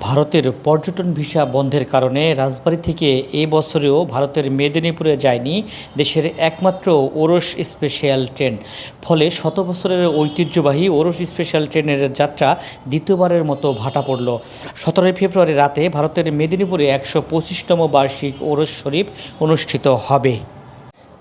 ভারতের পর্যটন ভিসা বন্ধের কারণে রাজবাড়ী থেকে এ বছরেও ভারতের মেদিনীপুরে যায়নি দেশের একমাত্র ওরস স্পেশাল ট্রেন। ফলে শত বছরের ঐতিহ্যবাহী ওরস স্পেশাল ট্রেনের যাত্রা দ্বিতীয়বারের মতো ভাটা পড়ল। সতেরোই ফেব্রুয়ারি রাতে ভারতের মেদিনীপুরে একশো পঁচিশতম বার্ষিক ওরস শরীফ অনুষ্ঠিত হবে।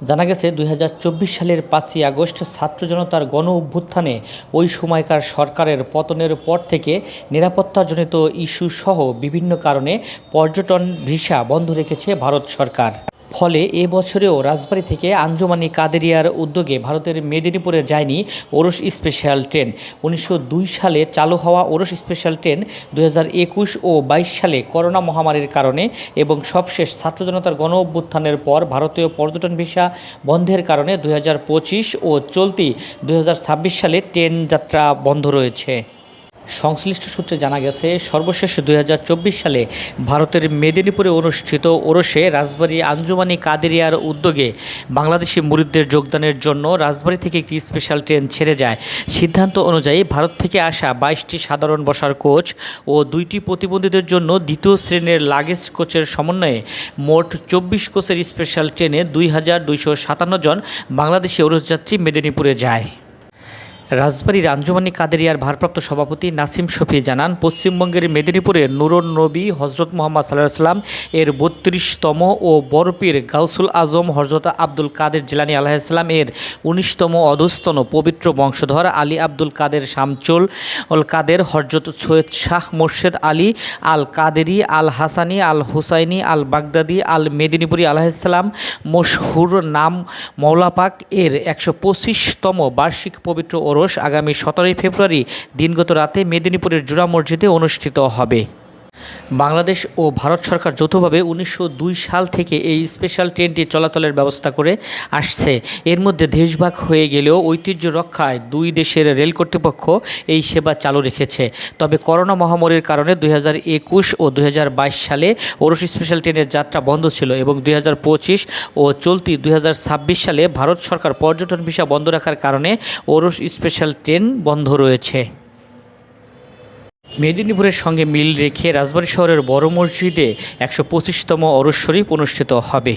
জানা গেছে, দুই হাজার চব্বিশ সালের পাঁচই আগস্ট ছাত্র জনতার গণ অভ্যুত্থানে ওই সময়কার সরকারের পতনের পর থেকে নিরাপত্তাজনিত ইস্যু সহ বিভিন্ন কারণে পর্যটন ভিসা বন্ধ রেখেছে ভারত সরকার। ফলে এ বছরেও রাজবাড়ী থেকে আঞ্জুমানি কাদেরিয়ার উদ্যোগে ভারতের মেদিনীপুরে যায়নি ওরস স্পেশাল ট্রেন। উনিশশো দুই সালে চালু হওয়া ওরস স্পেশাল ট্রেন দু হাজার একুশ ও বাইশ সালে করোনা মহামারীর কারণে এবং সবশেষ ছাত্র জনতার গণ অভ্যুত্থানের পর ভারতীয় পর্যটন ভিসা বন্ধের কারণে দু হাজার পঁচিশ ও চলতি দু হাজার ছাব্বিশ সালে ট্রেন যাত্রা বন্ধ রয়েছে। সংশ্লিষ্ট সূত্রে জানা গেছে, সর্বশেষ দু হাজার চব্বিশ সালে ভারতের মেদিনীপুরে অনুষ্ঠিত ওরসে রাজবাড়ী আঞ্জুমানি কাদেরিয়ার উদ্যোগে বাংলাদেশি মুরিদদের যোগদানের জন্য রাজবাড়ী থেকে একটি স্পেশাল ট্রেন ছেড়ে যায়। সিদ্ধান্ত অনুযায়ী ভারত থেকে আসা বাইশটি সাধারণ বসার কোচ ও দুইটি প্রতিবন্ধীদের জন্য দ্বিতীয় শ্রেণির লাগেজ কোচের সমন্বয়ে মোট চব্বিশ কোচের স্পেশাল ট্রেনে দুই হাজার দুইশো সাতান্ন জন বাংলাদেশি ওরসযাত্রী মেদিনীপুরে যায়। রাজবাড়ির আঞ্জুমানি কাদেরিয়ার ভারপ্রাপ্ত সভাপতি নাসিম শফি জানান, পশ্চিমবঙ্গের মেদিনীপুরে নুরুন নবী, হজরত মোহাম্মদ সাল্লাহ সাল্লাম এর বত্রিশতম ও বরপীর গাউসুল আজম, হজরত আব্দুল কাদের জিলানি আলাহিসাল্লাম এর উনিশতম অধস্তন পবিত্র বংশধর আলী আব্দুল কাদের শামচুল অল কাদের, হজরত সৈয়দ শাহ মোর্শেদ আলী আল কাদেরি, আল হাসানি, আল হুসাইনি, আল বাগদাদি, আল মেদিনীপুরি আলাহিসাল্লাম মশহুর নাম মৌলাপাক, এর একশো পঁচিশতম বার্ষিক পবিত্র আগামী সতেরোই ফেব্রুয়ারি দিনগত রাতে মেদিনীপুরের জুড়া মসজিদে অনুষ্ঠিত হবে। বাংলাদেশ ও ভারত সরকার যৌথভাবে উনিশশো দুই সাল থেকে এই স্পেশাল ট্রেনটি চলাচলের ব্যবস্থা করে আসছে। এর মধ্যে দেশভাগ হয়ে গেলেও ঐতিহ্য রক্ষায় দুই দেশের রেল কর্তৃপক্ষ এই সেবা চালু রেখেছে। তবে করোনা মহামারীর কারণে দুই হাজার একুশ ও দু হাজার বাইশ সালে ওরস স্পেশাল ট্রেনের যাত্রা বন্ধ ছিল এবং দুই হাজার পঁচিশ ও চলতি দুই হাজার ছাব্বিশ সালে ভারত সরকার পর্যটন ভিসা বন্ধ রাখার কারণে ওরস স্পেশাল ট্রেন বন্ধ রয়েছে। মেদিনীপুরের সঙ্গে মিল রেখে রাজবাড়ী শহরের বড় মসজিদে একশো পঁচিশতম অরস শরীফ অনুষ্ঠিত হবে।